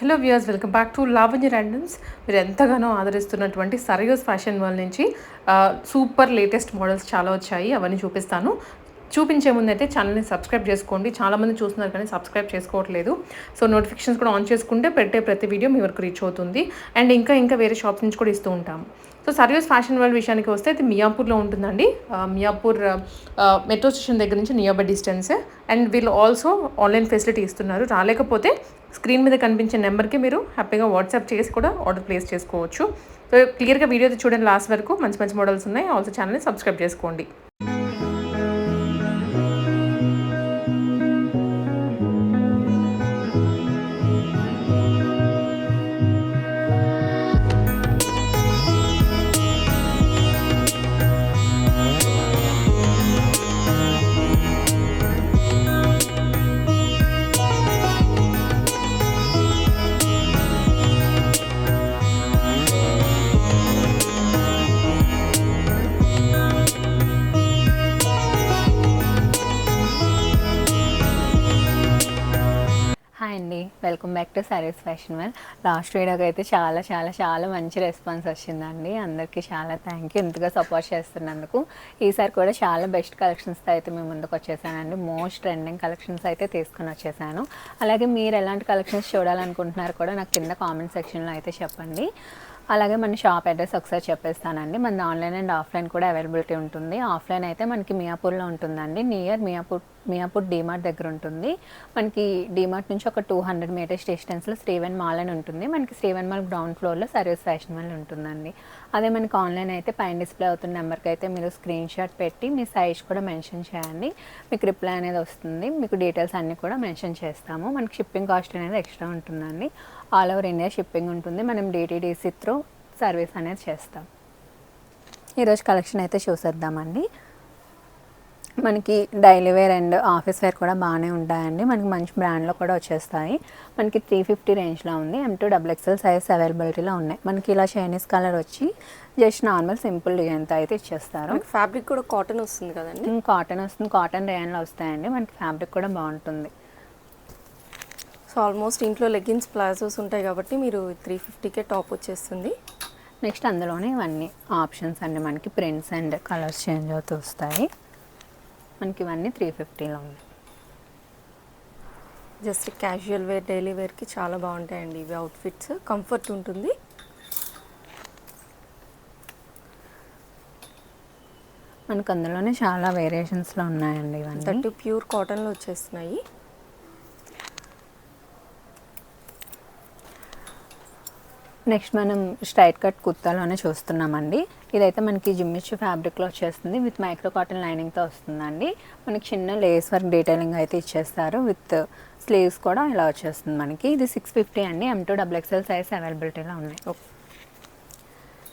Hello viewers welcome back to Lavanya randoms మీరు ఎంతగానో ఆదరిస్తున్నటువంటి సరయోస్ ఫ్యాషన్ వరల్డ్ నుంచి సూపర్ లేటెస్ట్ మోడల్స్ చాలా వచ్చాయి అవన్నీ చూపిస్తాను. చూపించే ముందు అయితే ఛానల్ని సబ్స్క్రైబ్ చేసుకోండి. చాలామంది చూస్తున్నారు కానీ సబ్స్క్రైబ్ చేసుకోవట్లేదు. సో నోటిఫికేషన్స్ కూడా ఆన్ చేసుకుంటే పెట్టే ప్రతి వీడియో మీ వరకు రీచ్ అవుతుంది. అండ్ ఇంకా ఇంకా వేరే షాప్స్ నుంచి కూడా ఇస్తూ ఉంటాం సో సర్వీస్ ఫ్యాషన్ వరల్డ్ విషయానికి వస్తే ఇది మియాపూర్లో ఉంటుందండి. మియాపూర్ మెట్రో స్టేషన్ దగ్గర నుంచి నియర్ బై డిస్టెన్స్ అండ్ వీళ్ళు ఆల్సో ఆన్లైన్ ఫెసిలిటీ ఇస్తున్నారు. రాలేకపోతే స్క్రీన్ మీద కనిపించే నెంబర్కి మీరు హ్యాపీగా వాట్సాప్ చేసి కూడా ఆర్డర్ ప్లేస్ చేసుకోవచ్చు. సో క్లియర్గా వీడియో చూడండి లాస్ట్ వరకు. మంచి మంచి మోడల్స్ ఉన్నాయి. ఆల్సో ఛానల్ని సబ్స్క్రైబ్ చేసుకోండి. To saris fashion one last వీడియోకి అయితే చాలా చాలా చాలా మంచి రెస్పాన్స్ వచ్చిందండి. అందరికీ చాలా థ్యాంక్ యూ ఇంతగా సపోర్ట్ చేస్తున్నందుకు. ఈసారి కూడా చాలా బెస్ట్ కలెక్షన్స్తో అయితే మేము ముందుకు వచ్చేసానండి. మోస్ట్ ట్రెండింగ్ కలెక్షన్స్ అయితే తీసుకుని వచ్చేసాను. అలాగే మీరు ఎలాంటి కలెక్షన్స్ చూడాలనుకుంటున్నారు కూడా నాకు కింద కామెంట్ సెక్షన్లో అయితే చెప్పండి. అలాగే మన షాప్ అడ్రస్ ఒకసారి చెప్పేస్తానండి. మన ఆన్లైన్ అండ్ ఆఫ్లైన్ కూడా అవైలబిలిటీ ఉంటుంది. ఆఫ్లైన్ అయితే మనకి మియాపూర్లో ఉంటుందండి. నియర్ మియాపూర్ మియాపూర్ డీమార్ట్ దగ్గర ఉంటుంది. మనకి డీమార్ట్ నుంచి ఒక టూ హండ్రెడ్ మీటర్స్ డిస్టెన్స్లో శ్రీవన్ మాల్ అని ఉంటుంది. మనకి శ్రీవన్ మాల్ గ్రౌండ్ ఫ్లోర్లో సర్వీస్ ఫ్యాషన్ మాల్ ఉంటుందండి. అదే మనకి ఆన్లైన్ అయితే పైన డిస్ప్లే అవుతున్న నెంబర్కి అయితే మీరు స్క్రీన్ షాట్ పెట్టి మీ సైజ్ కూడా మెన్షన్ చేయండి. మీకు రిప్లై అనేది వస్తుంది. మీకు డీటెయిల్స్ అన్నీ కూడా మెన్షన్ చేస్తాము. మనకి షిప్పింగ్ కాస్ట్ అనేది ఎక్స్ట్రా ఉంటుందండి. ఆల్ ఓవర్ ఇండియా షిప్పింగ్ ఉంటుంది. మనం డిటీడీసీ త్రూ సర్వీస్ అనేది చేస్తాం. ఈరోజు కలెక్షన్ అయితే చూసేద్దామండి. మనకి daily wear and office wear కూడా బాగానే ఉంటాయండి. మనకి మంచి బ్రాండ్లో కూడా వచ్చేస్తాయి. మనకి త్రీ ఫిఫ్టీ రేంజ్లో ఉంది. M to double XL size అవైలబిలిటీలో ఉన్నాయి. మనకి ఇలా చైనీస్ కలర్ వచ్చి జస్ట్ నార్మల్ సింపుల్ డిజైన్తో అయితే ఇచ్చేస్తారు. ఫ్యాబ్రిక్ కూడా కాటన్ వస్తుంది కదండి? కాటన్ వస్తుంది. కాటన్ రేయన్లో వస్తాయండి. మనకి ఫ్యాబ్రిక్ కూడా బాగుంటుంది. సో ఆల్మోస్ట్ ఇంట్లో లెగ్గిన్స్ ప్లాజోస్ ఉంటాయి కాబట్టి మీరు త్రీ ఫిఫ్టీకే టాప్ వచ్చేస్తుంది. నెక్స్ట్ అందులోనే ఇవన్నీ ఆప్షన్స్ అండి. మనకి ప్రింట్స్ అండ్ కలర్స్ చేంజ్ అవుతూ వస్తాయి. మనకి ఇవన్నీ త్రీ ఫిఫ్టీలో ఉన్నాయి. జస్ట్ క్యాజువల్ వేర్ డైలీ వేర్కి చాలా బాగుంటాయండి ఇవి అవుట్ఫిట్స్. కంఫర్ట్ ఉంటుంది. మనకు అందులోనే చాలా వేరియేషన్స్లో ఉన్నాయండి ఇవన్నీ. దట్టు ప్యూర్ కాటన్లో వచ్చేస్తున్నాయి. నెక్స్ట్ మనం స్ట్రైట్ కట్ కుర్తాలోనే చూస్తున్నామండి. ఇదైతే మనకి జిమ్మిచ్చు ఫ్యాబ్రిక్లో వచ్చేస్తుంది. విత్ మైక్రో కాటన్ లైనింగ్తో వస్తుందండి. మనకి చిన్న లేస్ వర్క్ డీటెయిలింగ్ అయితే ఇచ్చేస్తారు. విత్ స్లీవ్స్ కూడా ఇలా వచ్చేస్తుంది మనకి. ఇది సిక్స్ ఫిఫ్టీ అండి. M to double XL size అవైలబిలిటీలో ఉన్నాయి.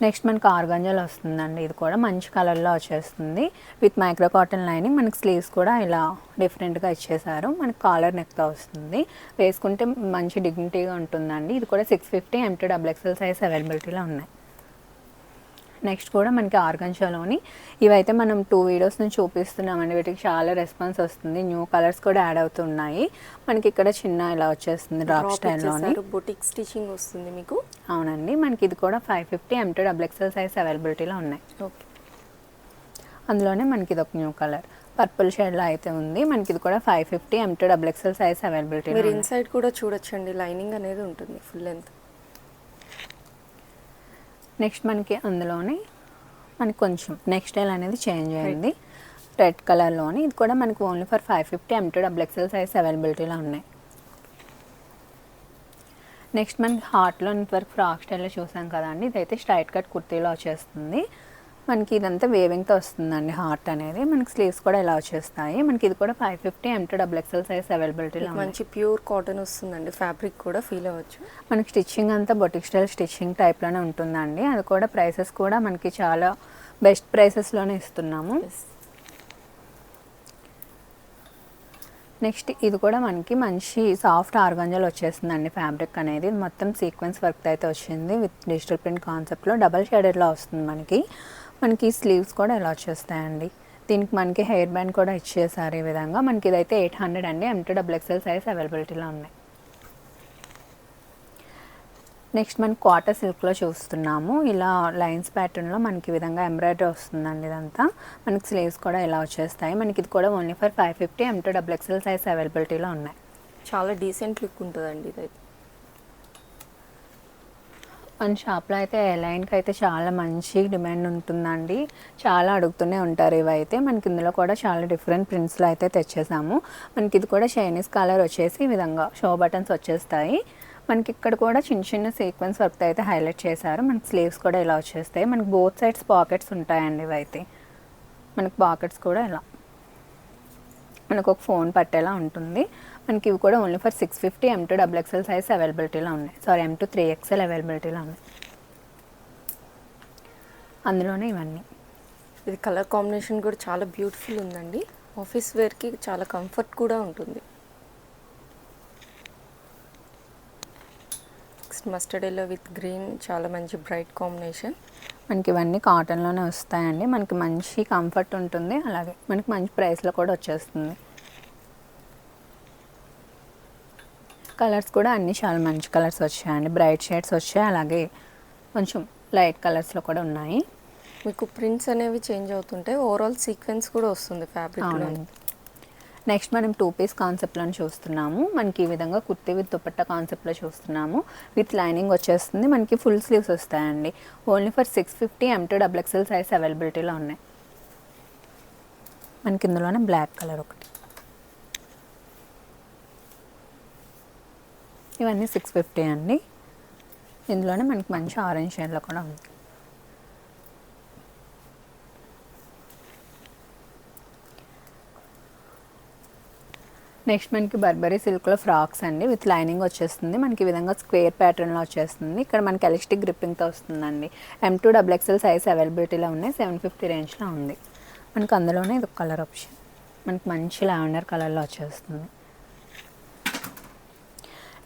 నెక్స్ట్ మనకి ఆర్గంజాలో వస్తుందండి. ఇది కూడా మంచి కలర్లో వచ్చేస్తుంది. విత్ మైక్రో కాటన్ లైనింగ్ మనకి స్లీవ్స్ కూడా ఇలా డిఫరెంట్గా ఇచ్చేసారు. మనకి కాలర్ నెక్తో వస్తుంది. వేసుకుంటే మంచి డిగ్నిటీగా ఉంటుందండి. ఇది కూడా six fifty M to double XL size అవైలబిలిటీలో ఉన్నాయి. నెక్స్ట్ కూడా మనకి ఆర్గంజాలోని ఇవైతే మనం టూ వీడియోస్ నుంచి చూపిస్తున్నామండి. వీటికి చాలా రెస్పాన్స్ వస్తుంది. న్యూ కలర్స్ కూడా యాడ్ అవుతున్నాయి. మనకి ఇక్కడ చిన్న ఇలా వచ్చేస్తుంది డ్రాప్ స్టైల్లోని. బొటిక్ స్టిచింగ్ వస్తుంది మీకు. అవునండి. మనకి ఇది కూడా five fifty M to double XL size అవైలబిలిటీలో ఉన్నాయి. ఓకే. అందులోనే మనకి ఇది ఒక న్యూ కలర్. పర్పుల్ షేడ్లో అయితే ఉంది. మనకి ఇది కూడా five fifty M to double XL size availability మీరు ఇన్సైడ్ కూడా చూడొచ్చండి. లైనింగ్ అనేది ఉంటుంది ఫుల్ లెంత్. నెక్స్ట్ మనకి అందులోనే మనకి కొంచెం నెక్స్ట్ స్టైల్ అనేది చేంజ్ అయింది. రెడ్ కలర్లోని ఇది కూడా మనకి only for five fifty M to double XL size అవైలబిలిటీలో ఉన్నాయి. నెక్స్ట్ మనకి హార్ట్లో వరకు ఫ్రాక్ స్టైల్లో చూసాం కదండి. ఇదైతే స్ట్రైట్ కట్ కుర్తీలో వచ్చేస్తుంది. మనకి ఇదంతా వేవింగ్తో వస్తుందండి. హార్ట్ అనేది మనకి స్లీవ్స్ కూడా ఇలా వచ్చేస్తాయి మనకి ఇది కూడా five fifty M to double XL size అవైలబిలిటీలో మంచి ప్యూర్ కాటన్ వస్తుందండి. ఫ్యాబ్రిక్ కూడా ఫీల్ అవ్వచ్చు. మనకి స్టిచ్చింగ్ అంతా బొటిక్ స్టైల్ స్టిచ్చింగ్ టైప్లోనే ఉంటుందండి. అది కూడా ప్రైసెస్ కూడా మనకి చాలా బెస్ట్ ప్రైసెస్లోనే ఇస్తున్నాము. నెక్స్ట్ ఇది కూడా మనకి మంచి సాఫ్ట్ ఆర్గంజాలు వచ్చేస్తుందండి ఫ్యాబ్రిక్ అనేది. మొత్తం సీక్వెన్స్ వర్క్ అయితే వచ్చింది. విత్ డిజిటల్ ప్రింట్ కాన్సెప్ట్లో. డబల్ షేడెడ్లో వస్తుంది మనకి. మనకి స్లీవ్స్ కూడా ఇలా వచ్చేస్తాయండి. దీనికి మనకి హెయిర్ బ్యాండ్ కూడా ఇచ్చేసారు ఈ విధంగా. మనకి ఇదైతే ఎయిట్ హండ్రెడ్ అండి. M to double XL size అవైలబిలిటీలో ఉన్నాయి. నెక్స్ట్ మనం క్వార్టర్ సిల్క్లో చూస్తున్నాము. ఇలా లైన్స్ ప్యాటర్న్లో మనకి ఈ విధంగా ఎంబ్రాయిడరీ వస్తుందండి ఇదంతా. మనకి స్లీవ్స్ కూడా ఇలా వచ్చేస్తాయి. మనకి ఇది కూడా only for five fifty M to double XL size అవైలబిలిటీలో ఉన్నాయి. చాలా డీసెంట్ లుక్ ఉంటుందండి ఇదైతే. మన షాప్లో అయితే లైన్కి అయితే చాలా మంచి డిమాండ్ ఉంటుందండి. చాలా అడుగుతూనే ఉంటారు ఇవైతే. మనకి ఇందులో కూడా చాలా డిఫరెంట్ ప్రింట్స్లో అయితే తెచ్చేసాము. మనకి ఇది కూడా చైనీస్ కలర్ వచ్చేసి ఈ విధంగా షో బటన్స్ వచ్చేస్తాయి. మనకి ఇక్కడ కూడా చిన్న చిన్న సీక్వెన్స్ వర్క్ అయితే హైలైట్ చేశారు. మనకి స్లీవ్స్ కూడా ఇలా వచ్చేస్తాయి. మనకి బోత్ సైడ్స్ పాకెట్స్ ఉంటాయండి ఇవైతే. మనకి పాకెట్స్ కూడా ఇలా. మనకు ఒక ఫోన్ పట్టేలా ఉంటుంది. మనకి ఇవి కూడా only for six fifty M to double XL size అవైలబిలిటీలో ఉన్నాయి. Sorry M to three XL అవైలబిలిటీలో ఉన్నాయి. అందులోనే ఇవన్నీ. ఇది కలర్ కాంబినేషన్ కూడా చాలా బ్యూటిఫుల్ ఉందండి. ఆఫీస్ వేర్కి చాలా కంఫర్ట్ కూడా ఉంటుంది. Next mustard yellow with green చాలా మంచి బ్రైట్ కాంబినేషన్ మనకి ఇవన్నీ కాటన్లోనే వస్తాయండి. మనకి మంచి కంఫర్ట్ ఉంటుంది. అలాగే మనకి మంచి ప్రైస్లో కూడా వచ్చేస్తుంది. కలర్స్ కూడా అన్నీ చాలా మంచి కలర్స్ వచ్చాయండి. బ్రైట్ షేడ్స్ వచ్చాయి. అలాగే కొంచెం లైట్ కలర్స్లో కూడా ఉన్నాయి. మీకు ప్రింట్స్ అనేవి చేంజ్ అవుతుంటాయి ఓవరాల్ సీక్వెన్స్ కూడా వస్తుంది ఫ్యాబ్రిక్లో అవునండి. నెక్స్ట్ మనం టూ పీస్ కాన్సెప్ట్లో చూస్తున్నాము. మనకి ఈ విధంగా కుర్తీ విత్ దుపట్టా కాన్సెప్ట్లో చూస్తున్నాము. విత్ లైనింగ్ వచ్చేస్తుంది. మనకి ఫుల్ స్లీవ్స్ వస్తాయండి. Only for six fifty M to double XL size అవైలబిలిటీలో ఉన్నాయి. మనకి ఇందులోనే బ్లాక్ కలర్ ఒకటి. ఇవన్నీ సిక్స్ ఫిఫ్టీ అండి. ఇందులోనే మనకి మంచి ఆరెంజ్ షేడ్లో కూడా ఉంది. నెక్స్ట్ మనకి బర్బరీ సిల్క్లో ఫ్రాక్స్ అండి. విత్ లైనింగ్ వచ్చేస్తుంది. మనకి ఈ విధంగా స్క్వేర్ ప్యాటర్న్లో వచ్చేస్తుంది. ఇక్కడ మనకి ఎలక్ట్రిక్ గ్రిప్పింగ్తో వస్తుందండి. M to double XL size అవైలబిలిటీలో ఉన్నాయి. సెవెన్ ఫిఫ్టీ రేంజ్లో ఉంది. మనకి అందులోనే ఇది కలర్ ఆప్షన్. మనకి మంచి లావెండర్ కలర్లో వచ్చేస్తుంది.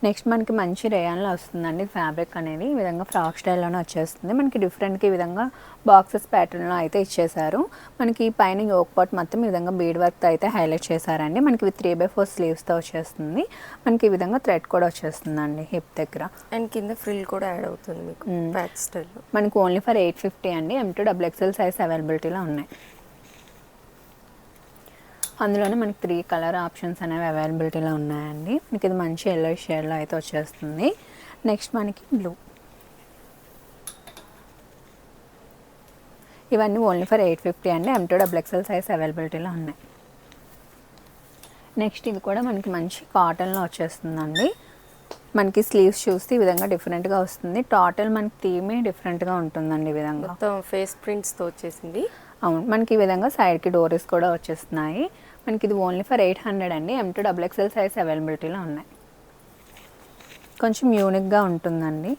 నెక్స్ట్ మనకి మంచి రేయాన్లో వస్తుందండి ఫ్యాబ్రిక్ అనేది. ఈ విధంగా ఫ్రాక్ స్టైల్లోనే వచ్చేస్తుంది. మనకి డిఫరెంట్గా ఈ విధంగా బాక్సెస్ ప్యాటర్న్లో అయితే ఇచ్చేసారు మనకి పైన యోక్ పాట్ మొత్తం ఈ విధంగా బీడ్ వర్క్తో అయితే హైలైట్ చేశారండి. మనకి ఇవి త్రీ బై ఫోర్ స్లీవ్స్తో వచ్చేస్తుంది. మనకి ఈ విధంగా థ్రెడ్ కూడా వచ్చేస్తుందండి హిప్ దగ్గర. అండ్ కింద ఫ్రిల్ కూడా యాడ్ అవుతుంది మీకు మనకి ఓన్లీ ఫర్ ఎయిట్ ఫిఫ్టీ అండి. M to double XL size అవైలబిలిటీలో ఉన్నాయి. అందులోనే మనకి త్రీ కలర్ ఆప్షన్స్ అనేవి అవైలబిలిటీలో ఉన్నాయండి. మనకి ఇది మంచి ఎల్లో షేడ్లో అయితే వచ్చేస్తుంది. నెక్స్ట్ మనకి బ్లూ ఇవన్నీ ఓన్లీ ఫర్ ఎయిట్ ఫిఫ్టీ అండి. M to double XL size అవైలబిలిటీలో ఉన్నాయి. నెక్స్ట్ ఇది కూడా మనకి మంచి కాటన్లో వచ్చేస్తుందండి. మనకి స్లీవ్స్ చూస్తే ఈ విధంగా డిఫరెంట్గా వస్తుంది. టోటల్ మనకి థీమే డిఫరెంట్గా ఉంటుందండి ఈ విధంగా. ఫేస్ ప్రింట్స్తో వచ్చేసింది. అవును. మనకి ఈ విధంగా సైడ్కి డోరీస్ కూడా వచ్చేస్తున్నాయి. మనకి ఇది ఓన్లీ ఫర్ ఎయిట్ హండ్రెడ్ అండి. M to double XL size అవైలబిలిటీలో ఉన్నాయి. కొంచెం యూనిక్గా ఉంటుందండి.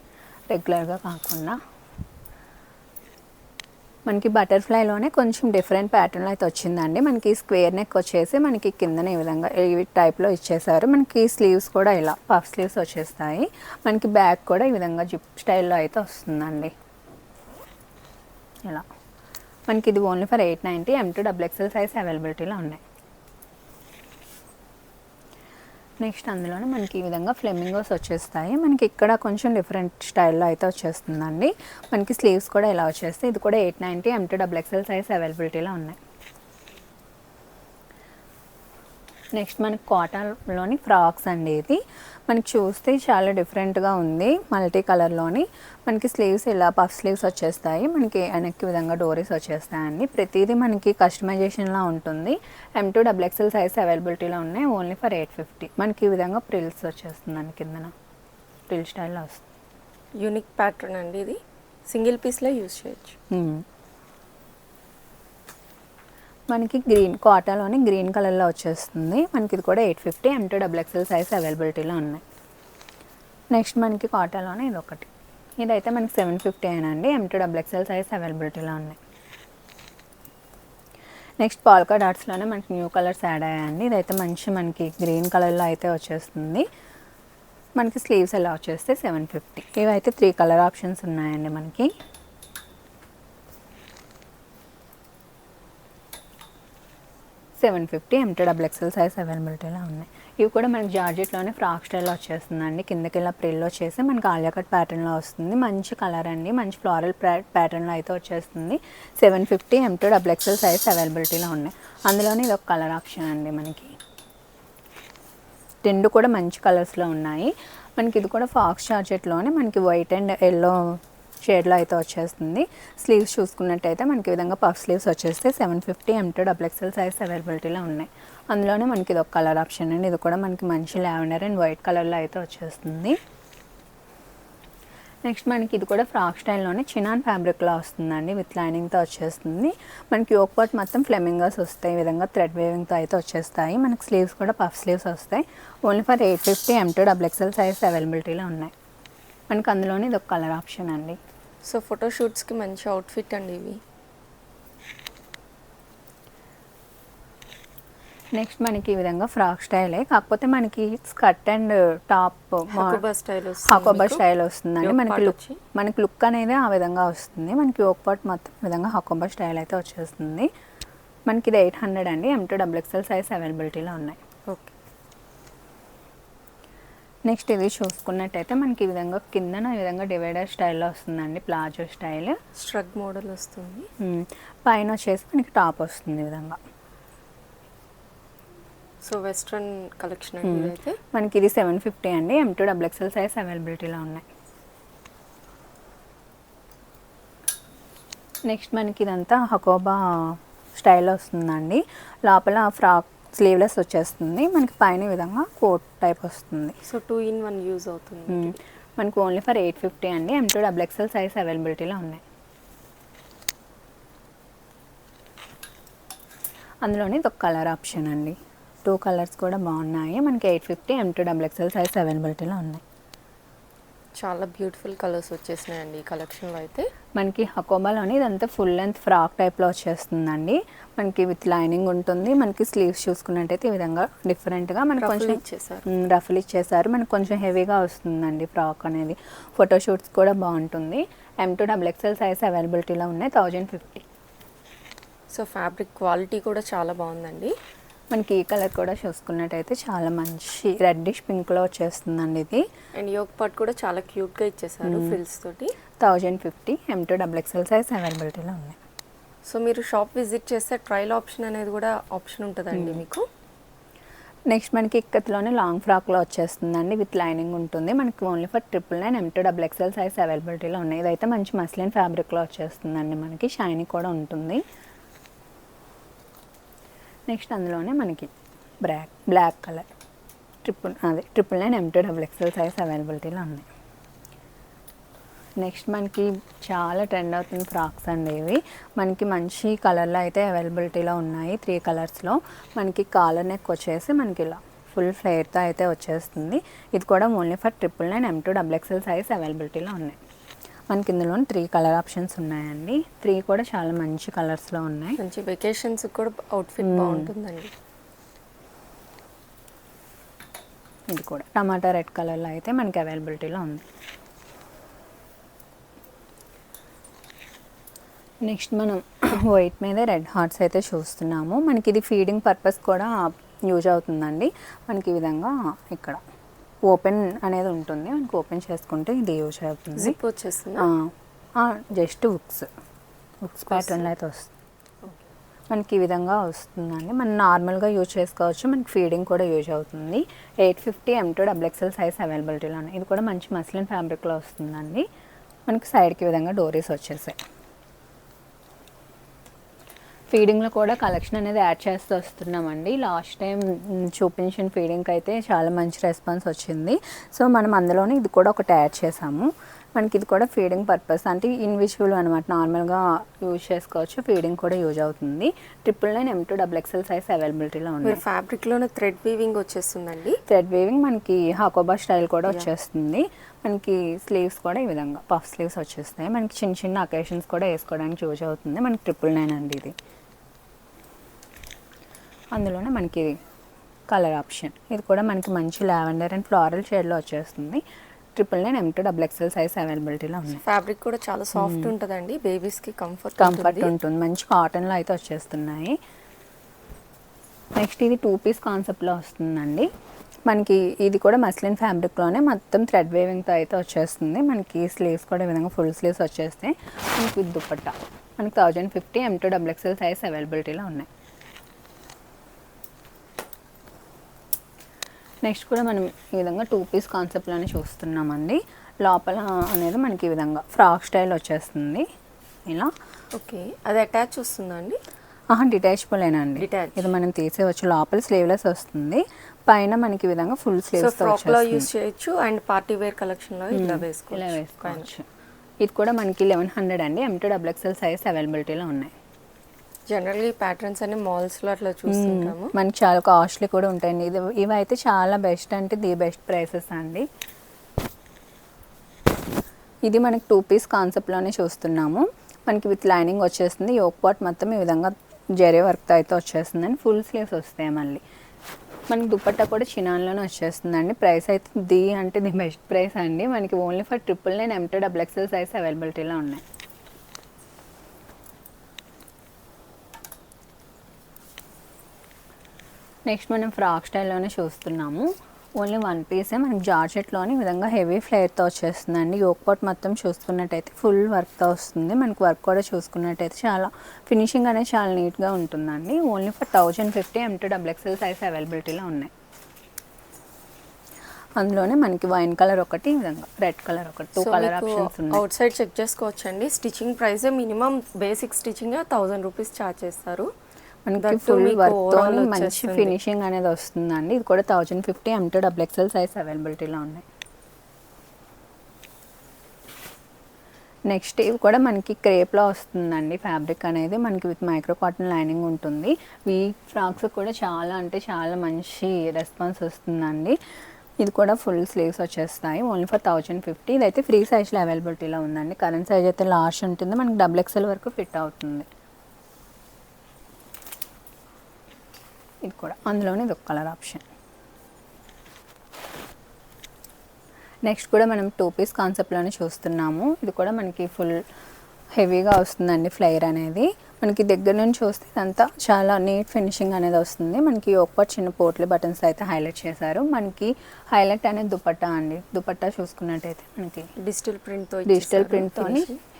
రెగ్యులర్గా కాకుండా. మనకి బటర్ఫ్లైలోనే కొంచెం డిఫరెంట్ ప్యాటర్న్లో అయితే వచ్చిందండి. మనకి స్క్వేర్ నెక్ వచ్చేసి మనకి కిందన ఈ విధంగా ఈ టైప్లో ఇచ్చేసారు మనకి స్లీవ్స్ కూడా ఇలా పఫ్ స్లీవ్స్ వచ్చేస్తాయి. మనకి బ్యాక్ కూడా ఈ విధంగా జిప్ స్టైల్లో అయితే వస్తుందండి. ఇలా. మనకి ఇది only for eight ninety M to double XL size అవైలబిలిటీలో ఉన్నాయి. నెక్స్ట్ అందులోనే మనకి ఈ విధంగా ఫ్లెమింగోస్ వచ్చేస్తాయి. మనకి ఇక్కడ కొంచెం డిఫరెంట్ స్టైల్లో అయితే వచ్చేస్తుందండి. మనకి స్లీవ్స్ కూడా ఇలా వచ్చేస్తాయి. ఇది కూడా eight ninety M to to double XL size అవైలబిలిటీలో ఉన్నాయి. నెక్స్ట్ మనకి కాటన్లోని ఫ్రాక్స్ అండి ఇది మనకి చూస్తే చాలా డిఫరెంట్గా ఉంది మల్టీ కలర్లోని మనకి స్లీవ్స్ ఇలా పఫ్ స్లీవ్స్ వచ్చేస్తాయి. మనకి వెనక్కి విధంగా డోరీస్ వచ్చేస్తాయండి. ప్రతిదీ మనకి కస్టమైజేషన్లా ఉంటుంది. M to double XL size అవైలబిలిటీలో ఉన్నాయి. ఓన్లీ ఫర్ ఎయిట్ ఫిఫ్టీ మనకి ఈ విధంగా ప్రిల్స్ వచ్చేస్తుందండి కిందన. ప్రిల్ స్టైల్లో వస్తుంది. యూనిక్ ప్యాటర్న్ అండి ఇది. సింగిల్ పీస్లో యూజ్ చేయొచ్చు. మ్మ్. మనకి గ్రీన్ కాటాలోని గ్రీన్ కలర్లో వచ్చేస్తుంది. మనకి ఇది కూడా eight fifty M to double XL size అవైలబిలిటీలో ఉన్నాయి. నెక్స్ట్ మనకి కాటాలోనే ఇది ఒకటి ఇదైతే మనకి seven fifty అయినండి M to double XL size అవైలబిలిటీలో ఉన్నాయి. నెక్స్ట్ పాల్కా డాట్స్లోనే మనకి న్యూ కలర్స్ యాడ్ అయ్యాయండి. ఇదైతే మంచి మనకి గ్రీన్ కలర్లో అయితే వచ్చేస్తుంది. మనకి స్లీవ్స్ ఎలా వచ్చేస్తే సెవెన్ ఫిఫ్టీ ఇవైతే త్రీ కలర్ ఆప్షన్స్ ఉన్నాయండి మనకి. Seven fifty M to double XL size అవైలబిలిటీలో ఉన్నాయి. ఇవి కూడా మనకి జార్జెట్లోనే ఫ్రాక్ స్టైల్లో వచ్చేస్తుందండి. కిందకి ఇలా ప్రిల్లో చేసి మనకి ఆలియా కట్ ప్యాటర్న్లో వస్తుంది. మంచి కలర్ అండి. మంచి ఫ్లోరల్ ప్యాటర్న్లో అయితే వచ్చేస్తుంది. Seven fifty M to double XL size అవైలబిలిటీలో ఉన్నాయి. అందులోనే ఇది ఒక కలర్ ఆప్షన్ అండి మనకి. రెండు కూడా మంచి కలర్స్లో ఉన్నాయి. మనకి ఇది కూడా ఫాక్స్ చార్జెట్లోనే మనకి వైట్ అండ్ ఎల్లో షేడ్లో అయితే వచ్చేస్తుంది. స్లీవ్స్ చూసుకున్నట్టయితే మనకి ఈ విధంగా పఫ్ స్లీవ్స్ వచ్చేస్తే seven fifty M to double XL size అవైలబిలిటీలో ఉన్నాయి. అందులోనే మనకి ఇది ఒక కలర్ ఆప్షన్ అండి. ఇది కూడా మనకి మంచి లావెండర్ అండ్ వైట్ కలర్లో అయితే వచ్చేస్తుంది. నెక్స్ట్ మనకి ఇది కూడా ఫ్రాక్ స్టైల్లోనే చినాన్ ఫ్యాబ్రిక్లో వస్తుందండి. విత్ లైనింగ్తో వచ్చేస్తుంది. మనకి యోక్ పార్ట్ మొత్తం ఫ్లెమింగర్స్ వస్తాయి. ఈ విధంగా థ్రెడ్ వేవింగ్తో అయితే వచ్చేస్తాయి. మనకి స్లీవ్స్ కూడా పఫ్ స్లీవ్స్ వస్తాయి. Only for eight fifty M to double XL size అవైలబిలిటీలో ఉన్నాయి. మనకి అందులోనే ఇది ఒక కలర్ ఆప్షన్ అండి. సో ఫోటోషూట్స్కి మంచి అవుట్ఫిట్ అండి ఇవి. నెక్స్ట్ మనకి ఈ విధంగా ఫ్రాక్ స్టైలే కాకపోతే మనకి skirt and top Hakoba style వస్తుంది హకోబా. స్టైల్ వస్తుందండి. మనకి లుక్. మనకి లుక్ అనేది ఆ విధంగా వస్తుంది. మనకి యోక్ పాట్ మొత్తం విధంగా హకోబా స్టైల్ అయితే వచ్చేస్తుంది. మనకి ఇది ఎయిట్ హండ్రెడ్ అండి. M to double XL size అవైలబిలిటీలో ఉన్నాయి. ఓకే. నెక్స్ట్ ఇది చూసుకున్నట్టయితే మనకి ఈ విధంగా కిందన ఈ విధంగా డివైడర్ స్టైల్లో వస్తుందండి ప్లాజో స్టైల్. స్ట్రగ్ మోడల్ వస్తుంది. పైన వచ్చేసి మనకి టాప్ వస్తుంది ఈ విధంగా. సో వెస్ట్రన్ కలెక్షన్ అండి ఇదైతే. మనకి ఇది సెవెన్ ఫిఫ్టీ అండి M to double XL size అవైలబిలిటీలో ఉన్నాయి. నెక్స్ట్ మనకి ఇదంతా హకోబా స్టైల్లో వస్తుందండి. లోపల ఫ్రాక్ స్లీవ్లెస్ వచ్చేస్తుంది. మనకి పైన విధంగా కోట్ టైప్ వస్తుంది. So two in one use అవుతుంది. మనకి ఓన్లీ ఫర్ ఎయిట్ ఫిఫ్టీ అండి. M to double XL size అవైలబిలిటీలో ఉన్నాయి. అందులోనే ఇది ఒక కలర్ ఆప్షన్ అండి. టూ కలర్స్ కూడా బాగున్నాయి. మనకి eight fifty M to double XL size అవైలబిలిటీలో ఉన్నాయి. చాలా బ్యూటిఫుల్ కలర్స్ వచ్చేసినాయండి ఈ కలెక్షన్లో అయితే. మనకి హకోబాలోని ఇదంతా ఫుల్ లెంత్ ఫ్రాక్ టైప్లో వచ్చేస్తుందండి. మనకి విత్ లైనింగ్ ఉంటుంది. మనకి స్లీవ్స్ చూసుకున్నట్టయితే ఈ విధంగా డిఫరెంట్గా మనకి కొంచెం ఇచ్చేసారు. రఫుల్ ఇచ్చేసారు. మనకి కొంచెం హెవీగా వస్తుందండి ఫ్రాక్ అనేది. ఫోటోషూట్స్ కూడా బాగుంటుంది. M to double XL size అవైలబిలిటీలో ఉన్నాయి thousand fifty so fabric quality కూడా చాలా బాగుందండి. మనకి ఈ కలర్ కూడా చూసుకున్నట్టయితే చాలా మంచి రెడ్డిష్ పింక్లో వచ్చేస్తుందండి ఇది. అండ్ యోగ్ పాట్ కూడా చాలా క్యూట్గా ఇచ్చేసారు ఫ్రిల్స్ తోటి. Thousand fifty M to double XL size అవైలబిలిటీలో ఉన్నాయి సో మీరు షాప్ విజిట్ చేస్తే ట్రయల్ ఆప్షన్ అనేది కూడా ఆప్షన్ ఉంటుందండి మీకు? నెక్స్ట్ మనకి ఇక్కత్లోనే లాంగ్ ఫ్రాక్లో వచ్చేస్తుందండి విత్ లైనింగ్ ఉంటుంది. మనకి only for triple nine M to double XL size అవైలబిలిటీలో ఉన్నాయి. ఇదైతే మంచి మస్లిన్ ఫ్యాబ్రిక్లో వచ్చేస్తుందండి మనకి. షైనీ కూడా ఉంటుంది. నెక్స్ట్ అందులోనే మనకి బ్లాక్ బ్లాక్ కలర్. ట్రిపుల్ అదే triple nine M to double XL size అవైలబిలిటీలో ఉన్నాయి. నెక్స్ట్ మనకి చాలా ట్రెండ్ అవుతుంది ఫ్రాక్స్ అండి ఇవి. మనకి మంచి కలర్లో అయితే అవైలబిలిటీలో ఉన్నాయి త్రీ కలర్స్లో మనకి కాలర్ నెక్ వచ్చేసి మనకి ఇలా ఫుల్ ఫ్లేర్తో అయితే వచ్చేస్తుంది. ఇది కూడా only for triple nine M to double XL size అవైలబిలిటీలో ఉన్నాయి. మనకి ఇందులో త్రీ కలర్ ఆప్షన్స్ ఉన్నాయండి. త్రీ కూడా చాలా మంచి కలర్స్లో ఉన్నాయి. మంచి వెకేషన్స్ కూడా అవుట్ఫిట్ బాగుంటుందండి. ఇది కూడా. టమాటా రెడ్ కలర్లో అయితే మనకి అవైలబిలిటీలో ఉంది. నెక్స్ట్ మనం వైట్ మీద రెడ్ హార్ట్స్ అయితే చూస్తున్నాము. మనకి ఇది ఫీడింగ్ పర్పస్ కూడా యూజ్ అవుతుందండి. మనకి ఈ విధంగా ఇక్కడ. ఓపెన్ అనేది ఉంటుంది. మనకి ఓపెన్ చేసుకుంటే ఇది యూజ్ అవుతుంది. జిప్ వచ్చేస్తుంది? జస్ట్ బుక్స్ బుక్స్ ప్యాటర్న్లో అయితే వస్తుంది. మనకి ఈ విధంగా వస్తుందండి. మనం నార్మల్గా యూజ్ చేసుకోవచ్చు. మనకి ఫీడింగ్ కూడా యూజ్ అవుతుంది. Eight fifty M to double XL size అవైలబిలిటీలో ఉన్నాయి ఇది కూడా మంచి మస్లిన్ ఫ్యాబ్రిక్లో వస్తుందండి. మనకి సైడ్కి విధంగా డోరీస్ వచ్చేసాయి. ఫీడింగ్లో కూడా కలెక్షన్ అనేది యాడ్ చేస్తూ వస్తున్నామండి. లాస్ట్ టైం చూపించిన ఫీడింగ్కి అయితే చాలా మంచి రెస్పాన్స్ వచ్చింది. సో మనం అందులోనే ఇది కూడా ఒకటి యాడ్ చేసాము. మనకి ఇది కూడా ఫీడింగ్ పర్పస్ అంటే ఇన్విజువల్ అనమాట నార్మల్గా యూజ్ చేసుకోవచ్చు. ఫీడింగ్ కూడా యూజ్ అవుతుంది. Triple nine M to double XL size అవైలబిలిటీలో ఉంది. ఫ్యాబ్రిక్లోనే థ్రెడ్ వీవింగ్ వచ్చేస్తుందండి? థ్రెడ్ వేవింగ్ మనకి హాకోబా స్టైల్ కూడా వచ్చేస్తుంది. మనకి స్లీవ్స్ కూడా ఈ విధంగా పఫ్ స్లీవ్స్ వచ్చేస్తాయి. మనకి చిన్న చిన్న అకేషన్స్ కూడా వేసుకోవడానికి యూజ్ అవుతుంది. మనకి ట్రిపుల్ నైన్ అండి ఇది. అందులోనే మనకి కలర్ ఆప్షన్. ఇది కూడా మనకి మంచి లావెండర్ అండ్ ఫ్లోరల్ షేడ్లో వచ్చేస్తుంది. Triple nine M to double XL size అవైలబిలిటీలో ఉన్నాయి ఫ్యాబ్రిక్ కూడా చాలా సాఫ్ట్ ఉంటుందండి. బేబీస్కి కంఫర్ట్ కంఫర్ట్ ఉంటుంది. మంచి కాటన్లో అయితే వచ్చేస్తున్నాయి. నెక్స్ట్ ఇది టూ పీస్ కాన్సెప్ట్లో వస్తుందండి. మనకి ఇది కూడా మస్లిన్ ఫ్యాబ్రిక్లోనే మొత్తం థ్రెడ్ వేవింగ్తో అయితే వచ్చేస్తుంది. మనకి స్లీవ్స్ కూడా ఈ విధంగా ఫుల్ స్లీవ్స్ వచ్చేస్తాయి. మనకి విత్ దుపట్టా. మనకి thousand fifty M to double XL size అవైలబిలిటీలో ఉన్నాయి. నెక్స్ట్ కూడా మనం ఈ విధంగా టూ పీస్ కాన్సెప్ట్లోనే చూస్తున్నామండి. లోపల అనేది మనకి ఈ విధంగా ఫ్రాక్ స్టైల్ వచ్చేస్తుంది. ఇలా. ఓకే. అది అటాచ్ వస్తుందా అండి? ఆహా డిటాచబులేనండి. Detach. ఇది మనం తీసేవచ్చు లోపల స్లీవ్లెస్ వస్తుంది. పైన మనకి ఈ విధంగా ఫుల్ స్లీవ్స్ ఫ్రాక్లో యూస్ చేయొచ్చు అండ్ పార్టీ వేర్ కలెక్షన్లో ఇలా వేసుకోవచ్చు ఇది కూడా మనకి లెవెన్ హండ్రెడ్ అండి. M to double XL size అవైలబిలిటీలో ఉన్నాయి. జనరల్గా ఈ ప్యాటర్న్స్ అన్ని malls లో అట్లా చూస్తుంటాము. మనకి చాలా కాస్ట్లీ కూడా ఉంటాయండి. ఇది ఇవి అయితే చాలా బెస్ట్ అంటే ది బెస్ట్ ప్రైసెస్ అండి. ఇది మనకి టూ పీస్ కాన్సెప్ట్లోనే చూస్తున్నాము. మనకి విత్ లైనింగ్ వచ్చేస్తుంది. యోక్ పాట్ మొత్తం ఈ విధంగా జెరే వర్క్తో అయితే వచ్చేస్తుంది అండి ఫుల్ స్లీవ్స్ వస్తాయి మళ్ళీ. మనకి దుపట్టా కూడా చినాన్లోనే వచ్చేస్తుందండి ప్రైస్ అయితే ది అంటే ది బెస్ట్ ప్రైస్ అండి. మనకి only for triple nine M to double XL size అవైలబిలిటీలో ఉన్నాయి. నెక్స్ట్ మనం ఫ్రాక్ స్టైల్లోనే చూస్తున్నాము. ఓన్లీ వన్ పీసే మనకి జార్జెట్లోని విధంగా హెవీ ఫ్లేర్తో వచ్చేస్తుందండి. యోక్ పాట్ మొత్తం చూసుకున్నట్టయితే ఫుల్ వర్క్తో వస్తుంది. మనకి వర్క్ కూడా చూసుకున్నట్టయితే చాలా ఫినిషింగ్ అనేది చాలా నీట్గా ఉంటుందండి. Only for thousand fifty M to double XL size అవైలబిలిటీలో ఉన్నాయి. అందులోనే మనకి వైన్ కలర్ ఒకటి ఈ విధంగా రెడ్ కలర్ ఒకటి. టూ కలర్ ఆప్షన్స్ ఉన్నాయి అవుట్ సైడ్ చెక్ చేసుకోవచ్చు అండి stitching price minimum basic stitching thousand rupees charge చేస్తారు. మనకి ఫుల్ వర్క్ మంచి. ఫినిషింగ్ అనేది వస్తుందండి. ఇది కూడా thousand fifty M to double XL size అవైలబిలిటీలో ఉన్నాయి. నెక్స్ట్ ఇవి కూడా మనకి క్రేప్లో వస్తుందండి. ఫ్యాబ్రిక్ అనేది మనకి విత్ మైక్రో కాటన్ లైనింగ్ ఉంటుంది. వీ ఫ్రాక్స్ కూడా చాలా అంటే చాలా మంచి రెస్పాన్స్ వస్తుందండి. ఇది కూడా ఫుల్ స్లీవ్స్ వచ్చేస్తాయి. ఓన్లీ ఫర్ థౌజండ్ ఫిఫ్టీ ఇదైతే ఫ్రీ సైజ్లో అవైలబిలిటీలో ఉందండి. కరెంట్ సైజ్ అయితే లాస్ట్ ఉంటుంది. మనకి డబుల్ ఎక్స్ఎల్ వరకు ఫిట్ అవుతుంది. ఇది కూడా. అందులోనే ఇది ఒక కలర్ ఆప్షన్. నెక్స్ట్ కూడా మనం టూ పీస్ కాన్సెప్ట్లోనే చూస్తున్నాము. ఇది కూడా మనకి ఫుల్ హెవీగా వస్తుందండి ఫ్లైర్ అనేది. మనకి దగ్గర నుంచి చూస్తే ఇదంతా చాలా నీట్ ఫినిషింగ్ అనేది వస్తుంది. మనకి ఒక్క చిన్న పోట్లీ బటన్స్ అయితే హైలైట్ చేశారు. మనకి హైలైట్ అనేది దుపట్టా అండి. దుపట్టా చూసుకున్నట్టయితే మనకి డిజిటల్ ప్రింట్తో డిజిటల్ ప్రింట్తో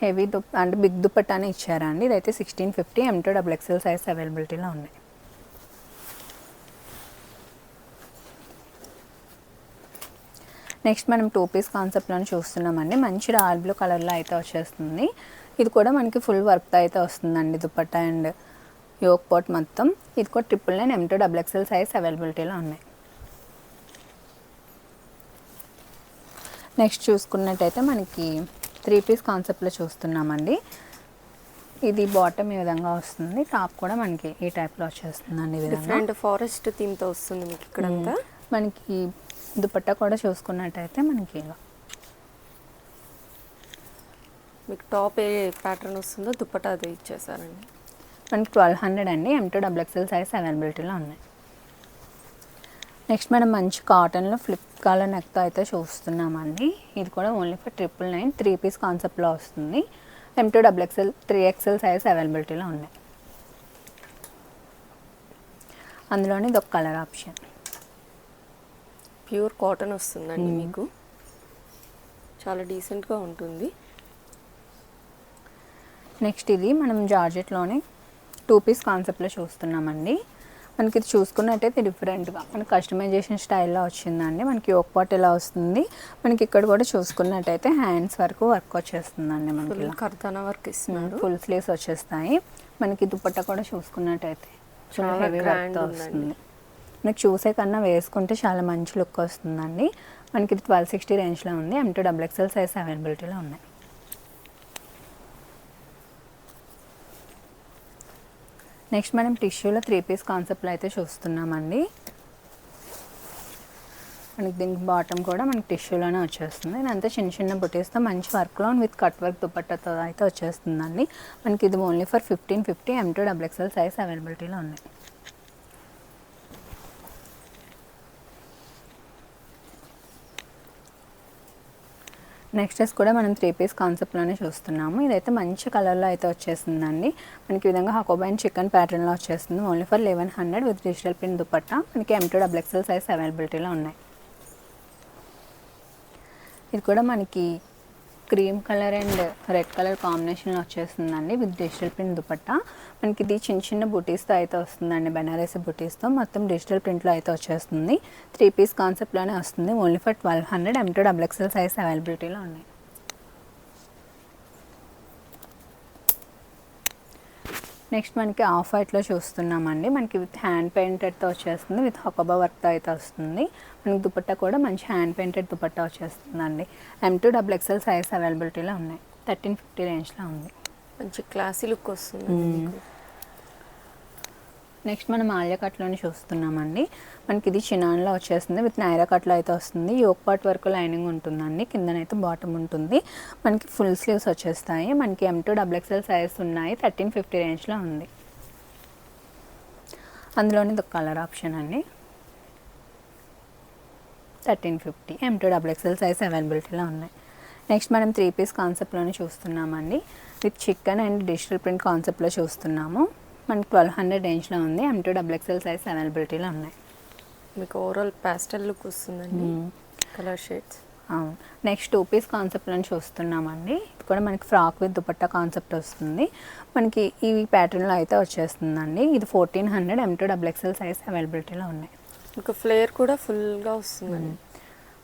హెవీ దుప్ అంటే బిగ్ దుపట్టానే ఇచ్చారండి. ఇదైతే sixteen fifty M to double XL size అవైలబిలిటీలో ఉన్నాయి నెక్స్ట్ మనం టూ పీస్ కాన్సెప్ట్లో చూస్తున్నామండి. మంచి రాయల్ బ్లూ కలర్లో అయితే వచ్చేస్తుంది. ఇది కూడా మనకి ఫుల్ వర్క్తో అయితే వస్తుందండి దుపట్టా అండ్ యోక్ పాట్ మొత్తం. ఇది కూడా triple nine M to double XL size అవైలబిలిటీలో ఉన్నాయి. నెక్స్ట్ చూసుకున్నట్టయితే మనకి త్రీ పీస్ కాన్సెప్ట్లో చూస్తున్నామండి. ఇది బాటమ్ ఈ విధంగా వస్తుంది. టాప్ కూడా మనకి ఈ టైప్లో వచ్చేస్తుందండి డిఫరెంట్ ఫారెస్ట్ థీమ్తో వస్తుంది మీకు ఇక్కడంతా. మనకి దుపట్టా కూడా చూసుకున్నట్టయితే మనకి ఇలా మీకు టాప్ ఏ ప్యాటర్న్ వస్తుందో దుప్పటా అది ఇచ్చేసారండి. మనకి ట్వెల్వ్ హండ్రెడ్ అండి M to double XL size అవైలబిలిటీలో ఉన్నాయి. నెక్స్ట్ మనం మంచి కాటన్లో ఫ్లిప్ కాలర్ నెక్తో అయితే చూస్తున్నామండి. ఇది కూడా only for triple nine three piece కాన్సెప్ట్లో వస్తుంది. M to double XL three XL size అవైలబిలిటీలో ఉన్నాయి. అందులోనే ఇది ఒక కలర్ ఆప్షన్. ప్యూర్ కాటన్ వస్తుందండి మీకు. చాలా decent గా ఉంటుంది. నెక్స్ట్ ఇది మనం జార్జెట్లోనే టూ పీస్ కాన్సెప్ట్లో చూస్తున్నామండి. మనకి ఇది చూసుకున్నట్టయితే డిఫరెంట్గా. మనకి కస్టమైజేషన్ స్టైల్లో వచ్చిందండి. మనకి ఒక పాట్ ఇలా వస్తుంది? మనకి ఇక్కడ కూడా చూసుకున్నట్టయితే హ్యాండ్స్ వరకు వర్క్ వచ్చేస్తుందండి మనకి కర్తానా వర్క్ ఇస్తున్నారు. ఫుల్ స్లీవ్స్ వచ్చేస్తాయి. మనకి దుపట్టా కూడా చూసుకున్నట్టయితే. చాలా హెవీ ఉందండి. వస్తుంది. మనకి చూసే కన్నా వేసుకుంటే చాలా మంచి లుక్ వస్తుందండి. మనకి ఇది ట్వెల్వ్ సిక్స్టీ రేంజ్లో ఉంది. M to double XL size అవైలబిలిటీలో ఉన్నాయి. నెక్స్ట్ మనం టిష్యూలో త్రీ పీస్ కాన్సెప్ట్లో అయితే చూస్తున్నామండి. మనకి దీనికి బాటమ్ కూడా మనకి టిష్యూలోనే వచ్చేస్తుంది. ఇదంతా చిన్న చిన్న బుటీస్తో మంచి వర్క్లో విత్ కట్ వర్క్ దుప్పట్టతో అయితే వచ్చేస్తుందండి. మనకి ఇది only for fifteen fifty M to double XL size అవైలబిలిటీలో ఉన్నాయి నెక్స్ట్ డ్రెస్ కూడా మనం త్రీ పీస్ కాన్సెప్ట్లోనే చూస్తున్నాము. ఇదైతే మంచి కలర్లో అయితే వచ్చేసిందండి. మనకి ఈ విధంగా హకోబైన్ చికెన్ ప్యాటర్న్లో వచ్చేస్తుంది. Only for eleven hundred with digital print dupatta మనకి M to double XL size అవైలబిలిటీలో ఉన్నాయి. ఇది కూడా మనకి cream colour and red colour కాంబినేషన్లో వచ్చేస్తుందండి విత్ డిజిటల్ ప్రింట్ దుపట్టా మనకి ఇది చిన్న చిన్న బుటీస్తో అయితే వస్తుందండి. బెనారసీ బుటీస్తో మొత్తం డిజిటల్ ప్రింట్లో అయితే వచ్చేస్తుంది. త్రీ పీస్ కాన్సెప్ట్లోనే వస్తుంది. Only for twelve hundred M to double XL size అవైలబిలిటీలో ఉన్నాయి. నెక్స్ట్ మనకి ఆఫ్ వైట్లో చూస్తున్నామండి. మనకి విత్ హ్యాండ్ పెయింటెడ్తో వచ్చేస్తుంది. విత్ హొకబా వర్క్తో అయితే వస్తుంది. మనకి దుపట్టా కూడా మంచి హ్యాండ్ పెయింటెడ్ దుపట్టా వచ్చేస్తుందండి. M to double XL size అవైలబిలిటీలో ఉన్నాయి. థర్టీన్ ఫిఫ్టీ రేంజ్లో ఉంది. మంచి క్లాసీ లుక్ వస్తుంది. మీకు. నెక్స్ట్ మనం ఆలియా కట్లోని చూస్తున్నామండి. మనకి ఇది చినాన్లో వచ్చేస్తుంది. విత్ నైరా కట్లో అయితే వస్తుంది. యోక్ పార్ట్ వరకు లైనింగ్ ఉంటుందండి. కిందనైతే బాటమ్ ఉంటుంది. మనకి ఫుల్ స్లీవ్స్ వచ్చేస్తాయి. మనకి M to double XL size ఉన్నాయి. థర్టీన్ ఫిఫ్టీ రేంజ్లో ఉంది. అందులోని ఇది కలర్ ఆప్షన్ అండి. Thirteen fifty M to double XL size అవైలబిలిటీలో ఉన్నాయి. నెక్స్ట్ మనం త్రీ పీస్ కాన్సెప్ట్లోనే చూస్తున్నామండి. With chikan and digital print కాన్సెప్ట్లో చూస్తున్నాము. మనకి ట్వెల్వ్ హండ్రెడ్ రేంజ్లో ఉంది. M to double XL size అవైలబిలిటీలో ఉన్నాయి. మీకు ఓవరాల్ ప్యాస్టల్ లుక్ వస్తుందండి. కలర్ షేడ్స్ అవును. నెక్స్ట్ టూ పీస్ కాన్సెప్ట్లో చూస్తున్నామండి ఇది కూడా మనకి ఫ్రాక్ విత్ దుపట్టా కాన్సెప్ట్ వస్తుంది. మనకి ఈ ప్యాటర్న్లో అయితే వచ్చేస్తుందండి. ఇది fourteen hundred M to double XL size అవైలబిలిటీలో ఉన్నాయి. మీకు ఫ్లేయర్ కూడా ఫుల్గా వస్తుందండి.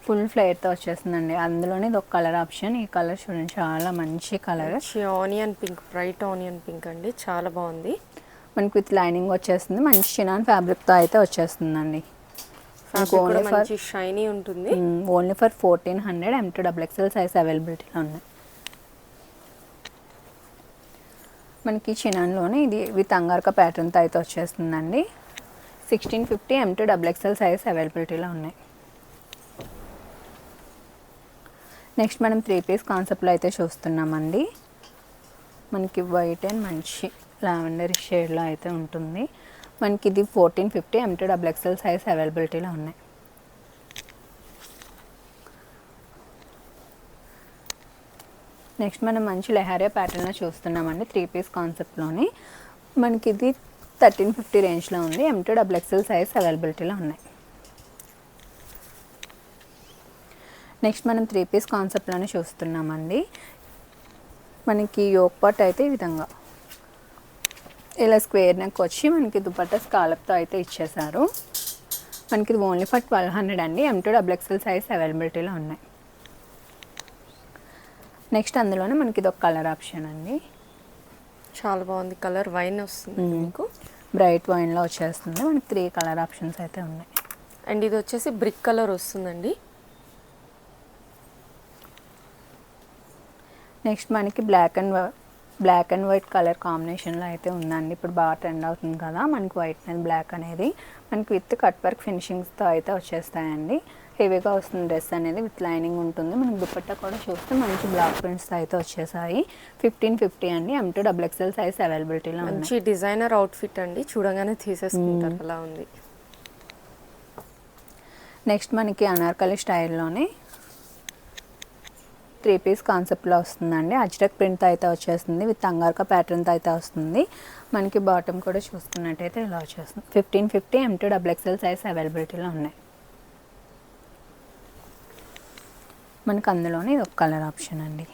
ఫుల్ ఫ్లేర్తో వచ్చేస్తుందండి. అందులోనే ఇది ఒక కలర్ ఆప్షన్ ఈ కలర్ చూడండి చాలా మంచి colour onion pink bright onion pink అండి. చాలా బాగుంది. మనకి విత్ లైనింగ్ వచ్చేస్తుంది. మంచి చినాన్ ఫ్యాబ్రిక్తో అయితే వచ్చేస్తుందండి. ఓన్లీ ఫర్ షైనీ ఉంటుంది. Only for fourteen hundred M to double XL size అవైలబిలిటీలో ఉన్నాయి. మనకి చినాన్లోనే ఇది విత్ అంగార్క ప్యాటర్న్తో అయితే వచ్చేస్తుందండి. Sixteen fifty M to double XL size అవైలబిలిటీలో ఉన్నాయి. నెక్స్ట్ మనం త్రీ పీస్ కాన్సెప్ట్లో అయితే చూస్తున్నామండి. మనకి వైట్ అండ్ మంచి లావెండర్ షేడ్లో అయితే ఉంటుంది. మనకి ఇది fourteen fifty M to to double XL size అవైలబిలిటీలో ఉన్నాయి. నెక్స్ట్ మనం మంచి లెహారియా ప్యాటర్న్లో చూస్తున్నామండి త్రీ పీస్ కాన్సెప్ట్లోని. మనకి ఇది థర్టీన్ ఫిఫ్టీ రేంజ్లో ఉంది. M to to double XL size అవైలబిలిటీలో ఉన్నాయి. నెక్స్ట్ మనం త్రీ పీస్ కాన్సెప్ట్లోనే చూస్తున్నామండి. మనకి యోక్ పాట్ అయితే ఈ విధంగా. ఇలా స్క్వేర్ నెక్ వచ్చి మనకి దుపట్టా స్కాలప్తో అయితే ఇచ్చేసారు మనకి ఇది ఓన్లీ ఫర్ ట్వెల్వ్ హండ్రెడ్ అండి. M to double XL size అవైలబిలిటీలో ఉన్నాయి. నెక్స్ట్ అందులోనే మనకి ఇది ఒక కలర్ ఆప్షన్ అండి. చాలా బాగుంది. కలర్ వైన్ వస్తుంది మీకు. బ్రైట్ వైన్లో వచ్చేస్తుంది. మనకి త్రీ కలర్ ఆప్షన్స్ అయితే ఉన్నాయి. అండ్ ఇది వచ్చేసి బ్రిక్ కలర్ వస్తుందండి. నెక్స్ట్ మనకి black and black and white colour కాంబినేషన్లో అయితే ఉందండి. ఇప్పుడు బాగా ట్రెండ్ అవుతుంది కదా మనకి వైట్ అండ్ బ్లాక్ అనేది. మనకి విత్ కట్ వర్క్ ఫినిషింగ్స్తో అయితే వచ్చేస్తాయండి. హెవీగా వస్తుంది డ్రెస్ అనేది విత్ లైనింగ్ ఉంటుంది. మనకి దుపట్టా కూడా చూస్తే మంచి బ్లాక్ ప్రింట్స్తో అయితే వచ్చేసాయి. ఫిఫ్టీన్ ఫిఫ్టీ అండి. M to double XL size అవైలబిలిటీలో మంచి డిజైనర్ అవుట్ఫిట్ అండి. చూడగానే తీసేసుకుంటారు అలా ఉంది. నెక్స్ట్ మనకి అనార్కలి స్టైల్లోనే త్రీ పీస్ కాన్సెప్ట్లో వస్తుందండి. అజ్రక్ ప్రింట్తో అయితే వచ్చేస్తుంది విత్ అంగార్క ప్యాటర్న్తో అయితే వస్తుంది. మనకి బాటమ్ కూడా చూసుకున్నట్టయితే ఇలా వచ్చేస్తుంది. Fifteen fifty M to double XL size అవైలబిలిటీలో ఉన్నాయి. మనకు అందులోనే ఇది ఒక కలర్ ఆప్షన్ అండి.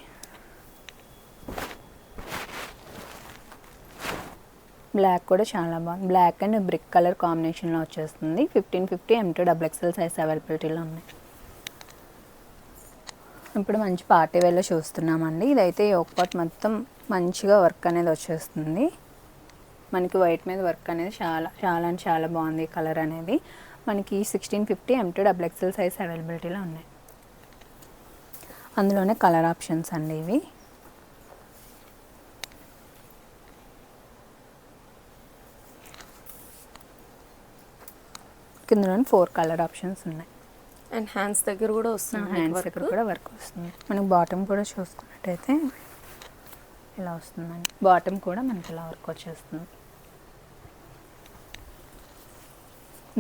బ్లాక్ కూడా చాలా బాగుంది. బ్లాక్ అండ్ బ్రిక్ కలర్ కాంబినేషన్లో వచ్చేస్తుంది. Fifteen fifty M to double XL size అవైలబిలిటీలో ఉన్నాయి. ఇప్పుడు మంచి పార్టీ వేర్లో చూస్తున్నామండి. ఇదైతే యోక్ పార్ట్ మొత్తం మంచిగా వర్క్ అనేది వచ్చేస్తుంది. మనకి వైట్ మీద వర్క్ అనేది చాలా చాలా అంటే చాలా బాగుంది కలర్ అనేది. మనకి sixteen fifty M to double XL size అవైలబిలిటీలో ఉన్నాయి. అందులోనే కలర్ ఆప్షన్స్ అండి ఇవి. కిందలోనే ఫోర్ కలర్ ఆప్షన్స్ ఉన్నాయి. అండ్ హ్యాండ్స్ దగ్గర కూడా వస్తుంది హ్యాండ్స్ దగ్గర కూడా వర్క్ వస్తుంది. మనకి బాటమ్ కూడా చూసుకున్నట్టయితే ఇలా వస్తుందండి. బాటమ్ కూడా మనకి ఇలా వర్క్ వచ్చేస్తుంది.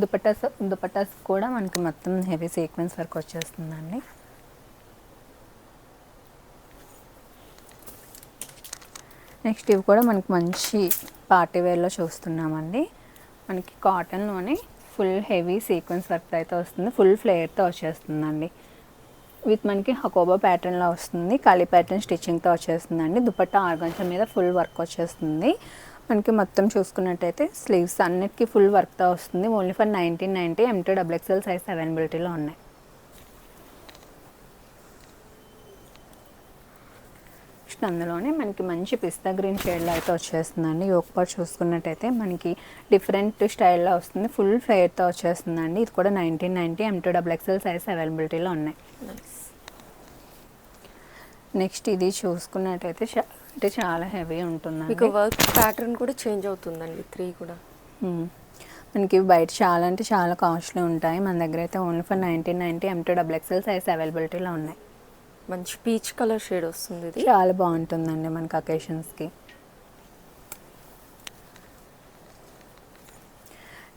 దుపట్టాస్ దుపట్టాస్ కూడా మనకి మొత్తం హెవీ సీక్వెన్స్ వర్క్ వచ్చేస్తుందండి. నెక్స్ట్ ఇవి కూడా మనకి మంచి పార్టీ వేర్లో చూస్తున్నామండి. మనకి కాటన్లోనే ఫుల్ హెవీ సీక్వెన్స్ వర్క్ అయితే వస్తుంది. ఫుల్ ఫ్లేయర్తో వచ్చేస్తుందండి. విత్ మనకి హకోబా ప్యాటర్న్లో వస్తుంది. కాళీ ప్యాటర్న్ స్టిచ్చింగ్తో వచ్చేస్తుందండి. దుపట్టా ఆర్గంచం మీద ఫుల్ వర్క్ వచ్చేస్తుంది. మనకి మొత్తం చూసుకున్నట్టయితే స్లీవ్స్ అన్నిటికీ ఫుల్ వర్క్తో వస్తుంది. Only for nineteen ninety M to size అవైలబిలిటీలో ఉన్నాయి. నెక్స్ట్ అందులోనే మనకి మంచి పిస్తా గ్రీన్ షేడ్లో అయితే వచ్చేస్తుందండి. యోక్ పార్ట్ చూసుకున్నట్టయితే మనకి డిఫరెంట్ స్టైల్లో వస్తుంది. ఫుల్ ఫ్లేయర్తో వచ్చేస్తుందండి. ఇది కూడా nineteen ninety M to double XL size అవైలబిలిటీలో ఉన్నాయి. నెక్స్ట్ ఇది చూసుకున్నట్టయితే అంటే చాలా హెవీ ఉంటుందండి. మీకు వర్క్ ప్యాటర్న్ కూడా చేంజ్ అవుతుందండి. త్రీ కూడా. మనకి బయట చాలా అంటే చాలా కాస్ట్లీ ఉంటాయి. మన దగ్గర అయితే only for nineteen ninety M to double XL size అవైలబిలిటీలో ఉన్నాయి. మంచి పీచ్ కలర్ షేడ్ వస్తుంది ఇది. చాలా బాగుంటుందండి మనకి అకేషన్స్కి.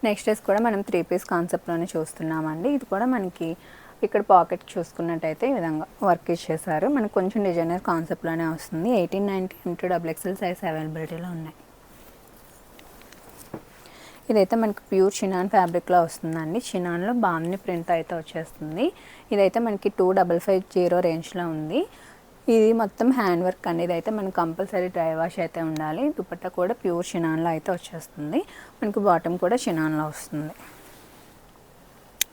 నెక్స్ట్ డేస్ కూడా మనం త్రీ పీస్ కాన్సెప్ట్లోనే చూస్తున్నామండి. ఇది కూడా మనకి ఇక్కడ పాకెట్ చూసుకున్నట్టయితే ఈ విధంగా వర్క్ ఇచ్చేసారు. మనకు కొంచెం డిజైనర్ కాన్సెప్ట్లోనే వస్తుంది. Eighteen ninety into double XL size అవైలబిలిటీలో ఉన్నాయి. ఇదైతే మనకి ప్యూర్ చినాన్ ఫ్యాబ్రిక్లో వస్తుందండి. చినాన్లో బామ్ని ప్రింట్ అయితే వచ్చేస్తుంది. ఇదైతే మనకి టూ డబల్ ఫైవ్ జీరో రేంజ్లో ఉంది. ఇది మొత్తం హ్యాండ్ వర్క్ అండి. ఇదైతే మనకు కంపల్సరీ డ్రై వాష్ అయితే ఉండాలి. దుపట్టా కూడా ప్యూర్ చినాన్లో అయితే వచ్చేస్తుంది. మనకి బాటమ్ కూడా చినాన్లో వస్తుంది.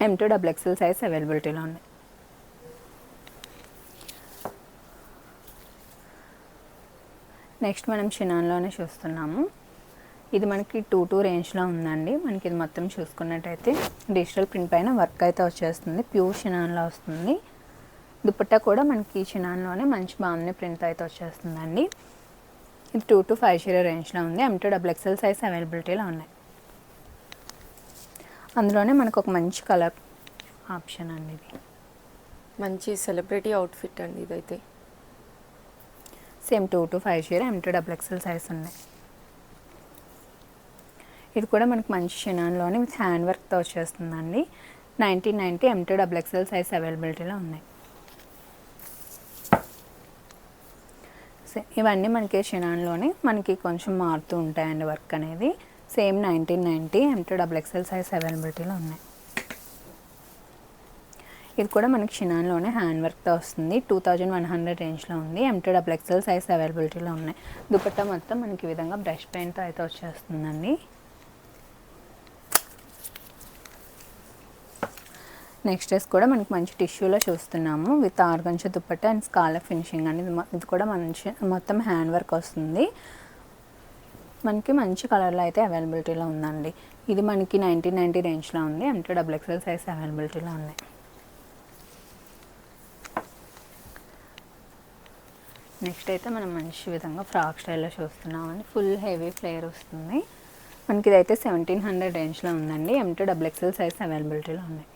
M to double XL size అవైలబిలిటీలో ఉంది. నెక్స్ట్ మనం చినాన్లోనే చూస్తున్నాము. ఇది మనకి టూ టూ రేంజ్లో ఉందండి. మనకి ఇది మొత్తం చూసుకున్నట్టయితే డిజిటల్ ప్రింట్ పైన వర్క్ అయితే వచ్చేస్తుంది. ప్యూర్ చినాన్లో వస్తుంది. దుపట్టా కూడా మనకి చినాన్లోనే మంచి బాగుంది ప్రింట్ అయితే వచ్చేస్తుందండి. ఇది టూ టు ఫైవ్ జీరో రేంజ్లో ఉంది. M to double XL size అవైలబిలిటీలో ఉన్నాయి. అందులోనే మనకు ఒక మంచి కలర్ ఆప్షన్ అండి ఇది. మంచి సెలబ్రిటీ అవుట్ఫిట్ అండి ఇదైతే. Same two to five zero M to double XL size ఉన్నాయి. ఇది కూడా మనకి మంచి షినాన్లోనే విత్ హ్యాండ్ వర్క్తో వచ్చేస్తుందండి. Nineteen ninety M to double XL size అవైలబిలిటీలో ఉన్నాయి. ఇవన్నీ మనకి షినాన్లోనే మనకి కొంచెం మారుతూ ఉంటాయండి వర్క్ అనేది. Same nineteen ninety M to double XL size అవైలబిలిటీలో ఉన్నాయి. ఇది కూడా మనకి షినాన్లోనే హ్యాండ్ వర్క్తో వస్తుంది. టూ థౌజండ్ వన్ హండ్రెడ్ రేంజ్లో ఉంది. M to double XL size అవైలబిలిటీలో ఉన్నాయి. దుపట్టా మొత్తం మనకి ఈ విధంగా బ్రష్ పెయింట్తో అయితే వచ్చేస్తుందండి. నెక్స్ట్ డ్రెస్ కూడా మనకి మంచి టిష్యూలో చూస్తున్నాము with organza dupatta and scallop finishing అనేది ఇది కూడా మంచి మొత్తం హ్యాండ్ వర్క్ వస్తుంది. మనకి మంచి కలర్లో అయితే అవైలబిలిటీలో ఉందండి. ఇది మనకి నైన్టీన్ నైంటీ రేంజ్లో ఉంది. M to double XL size అవైలబిలిటీలో ఉన్నాయి నెక్స్ట్ అయితే మనం మంచి విధంగా ఫ్రాక్ స్టైల్లో చూస్తున్నామండి ఫుల్ హెవీ ఫ్లేయర్ వస్తుంది. మనకి ఇదైతే సెవెంటీన్ హండ్రెడ్ రేంజ్లో ఉందండి. M to double XL size అవైలబిలిటీలో ఉన్నాయి